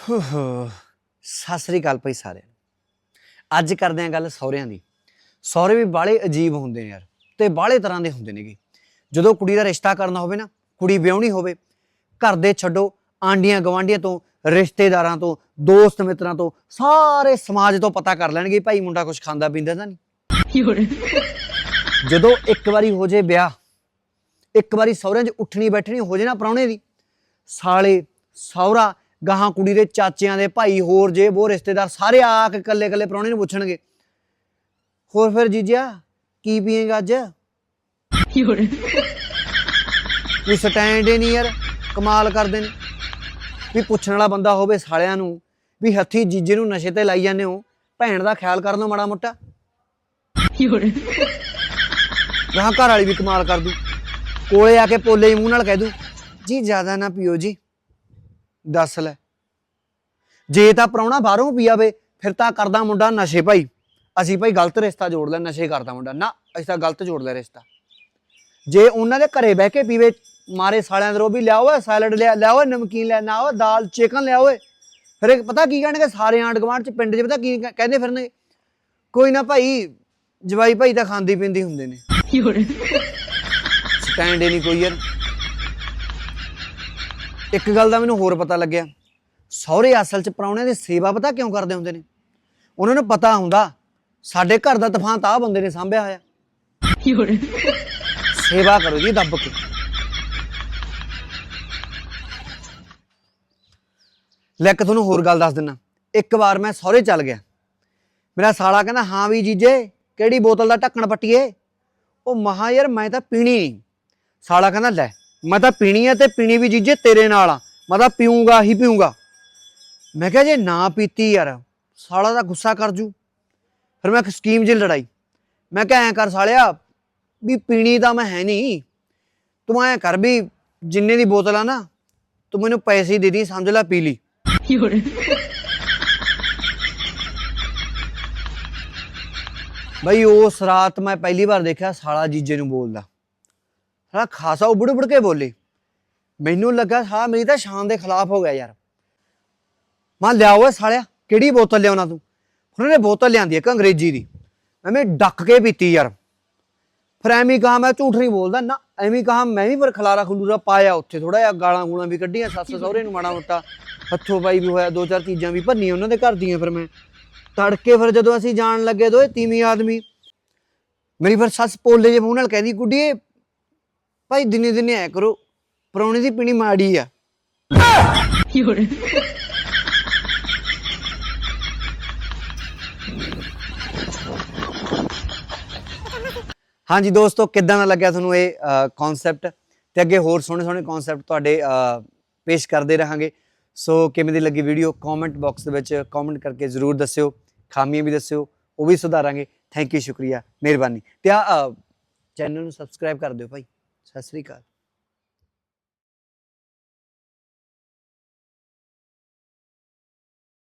ਸਤਿ ਸ੍ਰੀ ਅਕਾਲ ਭਾਈ ਸਾਰਿਆਂ ਨੂੰ। ਅੱਜ ਕਰਦੇ ਆਂ ਗੱਲ ਸਹੁਰਿਆਂ ਦੀ। ਸਹੁਰੇ ਵੀ ਬਾਲੇ ਅਜੀਬ ਹੁੰਦੇ ਨੇ ਯਾਰ ਤੇ ਬਾਲੇ ਤਰ੍ਹਾਂ ਦੇ ਹੁੰਦੇ ਨੇਗੇ। ਜਦੋਂ ਕੁੜੀ ਦਾ ਰਿਸ਼ਤਾ ਕਰਨਾ ਹੋਵੇ ਨਾ ਕੁੜੀ ਵਿਆਹਣੀ ਹੋਵੇ ਘਰ ਦੇ ਛੱਡੋ ਆਂਡੀਆਂ ਗਵਾਂਡੀਆਂ ਤੋਂ ਰਿਸ਼ਤੇਦਾਰਾਂ ਤੋਂ ਦੋਸਤ ਮਿੱਤਰਾਂ ਤੋਂ ਸਾਰੇ ਸਮਾਜ ਤੋਂ ਪਤਾ ਕਰ ਲੈਣਗੇ ਭਾਈ ਮੁੰਡਾ ਕੁਝ ਖਾਂਦਾ ਪੀਂਦਾ ਤਾਂ ਨਹੀਂ। ਜਦੋਂ ਇੱਕ ਵਾਰੀ ਹੋ ਜੇ ਵਿਆਹ ਇੱਕ ਵਾਰੀ ਸਹੁਰਿਆਂ 'ਚ ਉੱਠਣੀ ਬੈਠਣੀ ਹੋ ਜੇ ਨਾ ਪ੍ਰਾਹੁਣੇ ਦੀ ਸਾਲੇ ਸਹੁਰਾ ਗਾਹਾਂ ਕੁੜੀ ਦੇ ਚਾਚਿਆਂ ਦੇ ਭਾਈ ਹੋਰ ਜੇ ਉਹ ਰਿਸ਼ਤੇਦਾਰ ਸਾਰੇ ਆ ਕੇ ਕੱਲੇ ਕੱਲੇ ਪ੍ਰਾਹੁਣੇ ਨੂੰ ਪੁੱਛਣਗੇ। ਹੋਰ ਫਿਰ ਜੀਜਾ ਕੀ ਪੀਏਗਾ ਅੱਜ? ਕੋਈ ਸਟੈਂਡ ਹੀ ਨਹੀਂ ਯਾਰ ਕਮਾਲ ਕਰਦੇ ਨੇ। ਵੀ ਪੁੱਛਣ ਵਾਲਾ ਬੰਦਾ ਹੋਵੇ ਸਾਲਿਆਂ ਨੂੰ ਵੀ ਹੱਥੀ ਜੀਜੇ ਨੂੰ ਨਸ਼ੇ ਤੇ ਲਾਈ ਜਾਂਦੇ ਹੋ ਭੈਣ ਦਾ ਖਿਆਲ ਕਰ ਲਓ ਮਾੜਾ ਮੋਟਾ। ਗਾਹਾਂ ਘਰ ਵਾਲੀ ਵੀ ਕਮਾਲ ਕਰ ਦੂ। ਕੋਲੇ ਆ ਕੇ ਪੋਲੇ ਹੀ ਮੂੰਹ ਨਾਲ ਕਹਿ ਦੂ ਜੀ ਜ਼ਿਆਦਾ ਨਾ ਪੀਓ ਜੀ। ਦੱਸ ਲੈ। ਜੇ ਤਾਂ ਪ੍ਰਾਹੁਣਾ ਬਾਹਰੋਂ ਪੀਆਵੇ ਫਿਰ ਤਾਂ ਕਰਦਾ ਮੁੰਡਾ ਨਸ਼ੇ ਭਾਈ। ਅਸੀਂ ਭਾਈ ਗਲਤ ਰਿਸ਼ਤਾ ਜੋੜ ਲਿਆ ਨਸ਼ੇ ਕਰਦਾ ਮੁੰਡਾ। ਨਾ ਅਸੀਂ ਤਾਂ ਗਲਤ ਜੋੜ ਲਿਆ ਰਿਸ਼ਤਾ। ਜੇ ਉਹਨਾਂ ਦੇ ਘਰੇ ਬਹਿ ਕੇ ਪੀਵੇ ਮਾਰੇ ਸਾਲਿਆਂ ਦੇ ਵੀ ਲਿਆਓ ਸੈਲਡ ਲਿਆ ਲਿਆਓ ਨਮਕੀਨ ਲੈ ਨਾ ਆਓ ਦਾਲ ਚਿਕਨ ਲਿਆਓ ਫਿਰ ਇਹ ਪਤਾ ਕੀ ਕਹਿਣਗੇ? ਸਾਰੇ ਆਂਡ ਗਵਾਂਡ ਚ ਪਿੰਡ 'ਚ ਪਤਾ ਕੀ ਕਹਿ- ਕਹਿੰਦੇ ਫਿਰਨਗੇ? ਕੋਈ ਨਾ ਭਾਈ ਜਵਾਈ ਭਾਈ ਤਾਂ ਖਾਂਦੀ ਪੀਂਦੀ ਹੁੰਦੇ ਨੇ। ਸਟੈਂਡ ਹੀ ਨਹੀਂ ਕੋਈ ਯਾਰ। ਇੱਕ ਗੱਲ ਦਾ ਮੈਨੂੰ ਹੋਰ ਪਤਾ ਲੱਗਿਆ। ਸਹੁਰੇ ਅਸਲ 'ਚ ਪ੍ਰਾਹੁਣਿਆਂ ਦੀ ਸੇਵਾ ਪਤਾ ਕਿਉਂ ਕਰਦੇ ਹੁੰਦੇ ਨੇ? ਉਹਨਾਂ ਨੂੰ ਪਤਾ ਹੁੰਦਾ ਸਾਡੇ ਘਰ ਦਾ ਤੂਫਾਨ ਤਾਂ ਆਹ ਬੰਦੇ ਨੇ ਸਾਂਭਿਆ ਹੋਇਆ। ਸੇਵਾ ਕਰੋ ਜੀ ਦੱਬ ਕੇ। ਲੈ ਇੱਕ ਤੁਹਾਨੂੰ ਹੋਰ ਗੱਲ ਦੱਸ ਦਿੰਨਾ। ਇੱਕ ਵਾਰ ਮੈਂ ਸਹੁਰੇ ਚੱਲ ਗਿਆ। ਮੇਰਾ ਸਾਲਾ ਕਹਿੰਦਾ ਹਾਂ ਵੀ ਜੀਜੇ ਕਿਹੜੀ ਬੋਤਲ ਦਾ ਢੱਕਣ ਪੱਟੀਏ? ਉਹ ਮਹਾ ਯਾਰ ਮੈਂ ਤਾਂ ਪੀਣੀ ਨਹੀਂ। ਸਾਲਾ ਕਹਿੰਦਾ ਲੈ ਮੈਂ ਤਾਂ ਪੀਣੀ ਆ ਤੇ ਪੀਣੀ ਵੀ ਜੀਜੇ ਤੇਰੇ ਨਾਲ ਆ। ਮੈਂ ਤਾਂ ਪੀਊਂਗਾ, ਹੀ ਪੀਊਂਗਾ। ਮੈਂ ਕਿਹਾ ਜੇ ਨਾ ਪੀਤੀ ਯਾਰ, ਸਾਲਾ ਦਾ ਗੁੱਸਾ ਕਰ ਜੂ। ਫਿਰ ਮੈਂ ਇੱਕ ਸਕੀਮ ਜਿਹੀ ਲੜਾਈ। ਮੈਂ ਕਿਹਾ ਐਂ ਕਰ ਸਾਲਿਆ, ਵੀ ਪੀਣੀ ਤਾਂ ਮੈਂ ਹੈ ਨਹੀਂ। ਤੂੰ ਐਂ ਕਰ ਵੀ ਜਿੰਨੇ ਦੀ ਬੋਤਲ ਆ ਨਾ, ਤੂੰ ਮੈਨੂੰ ਪੈਸੇ ਦੇ ਦੀ, ਸਮਝ ਲੈ ਪੀ ਲਈ। ਬਈ ਉਸ ਰਾਤ ਮੈਂ ਪਹਿਲੀ ਵਾਰ ਦੇਖਿਆ ਸਾਲਾ ਜੀਜੇ ਨੂੰ ਬੋਲਦਾ। ਸਾਲਾ ਖਾਸਾ ਉਬੜ ਉਬੜ ਕੇ ਬੋਲੇ। ਮੈਨੂੰ ਲੱਗਾ ਸਾਲਾ ਮੇਰੀ ਤਾਂ ਸ਼ਾਨ ਦੇ ਖਿਲਾਫ ਹੋ ਗਿਆ ਯਾਰ। ਮੈਂ ਲਿਆ ਓਏ ਸਾਲਿਆ ਕਿਹੜੀ ਬੋਤਲ ਲਿਆਉਣਾ ਤੂੰ? ਉਹਨਾਂ ਨੇ ਬੋਤਲ ਲਿਆਂਦੀ ਇੱਕ ਅੰਗਰੇਜ਼ੀ ਦੀ। ਮੈਂ ਡੱਕ ਕੇ ਪੀਤੀ ਯਾਰ। ਫਿਰ ਐਵੇਂ ਹੀ ਕਹਾ ਮੈਂ ਝੂਠ ਨਹੀਂ ਬੋਲਦਾ। ਨਾ ਐਵੇਂ ਹੀ ਕਹਾ ਮੈਂ ਵੀ ਫਿਰ ਖਲਾਰਾ ਖਲੂਰਾ ਪਾਇਆ ਉੱਥੇ ਥੋੜਾ ਜਿਹਾ ਗਾਲਾਂ ਗੂਲਾਂ ਵੀ ਕੱਢੀਆਂ ਸੱਸ ਸਹੁਰੇ ਨੂੰ ਮਾੜਾ ਮੋਟਾ। ਹੱਥੋਂ ਪਾਈ ਵੀ ਹੋਇਆ ਦੋ ਚਾਰ ਚੀਜ਼ਾਂ ਵੀ ਭੰਨੀਆਂ ਉਹਨਾਂ ਦੇ ਘਰ ਦੀਆਂ ਫਿਰ ਮੈਂ। ਤੜਕੇ ਫਿਰ ਜਦੋਂ ਅਸੀਂ ਜਾਣ ਲੱਗੇ ਦੋਏ ਤੀਵੀਂ ਆਦਮੀ ਮੇਰੀ ਫਿਰ ਸੱਸ ਪੋਲੇ ਜੇ ਮੂੰਹ ਨਾਲ ਕਹਿੰਦੀ ਗੁੱਡੀਏ ਭਾਈ ਦਿਨੇ ਦਿਨੇ ਐ ਕਰੋ ਪਰੌਣੇ ਦੀ ਪੀਣੀ ਮਾੜੀ ਆ। ਹਾਂਜੀ ਦੋਸਤੋ ਕਿੱਦਾਂ ਦਾ ਲੱਗਿਆ ਤੁਹਾਨੂੰ ਇਹ ਕਨਸੈਪਟ ਤੇ ਅੱਗੇ ਹੋਰ ਸੋਹਣੇ ਸੋਹਣੇ ਕਨਸੈਪਟ ਤੁਹਾਡੇ ਅਹ, ਪੇਸ਼ ਕਰਦੇ ਰਹਾਂਗੇ। ਸੋ ਕਿਵੇਂ ਦੀ ਲੱਗੀ ਵੀਡੀਓ ਕਮੈਂਟ ਬਾਕਸ ਦੇ ਵਿੱਚ ਕਮੈਂਟ ਕਰਕੇ ਜ਼ਰੂਰ ਦੱਸਿਓ। ਖਾਮੀਆਂ ਵੀ ਦੱਸਿਓ ਉਹ ਵੀ ਸੁਧਾਰਾਂਗੇ। ਥੈਂਕ ਯੂ ਸ਼ੁਕਰੀਆ ਮਿਹਰਬਾਨੀ। ਤੇ ਆ ਚੈਨਲ ਨੂੰ ਸਬਸਕ੍ਰਾਈਬ ਕਰ ਦਿਓ ਭਾਈ। ਸਤਿ ਸ੍ਰੀ ਅਕਾਲ।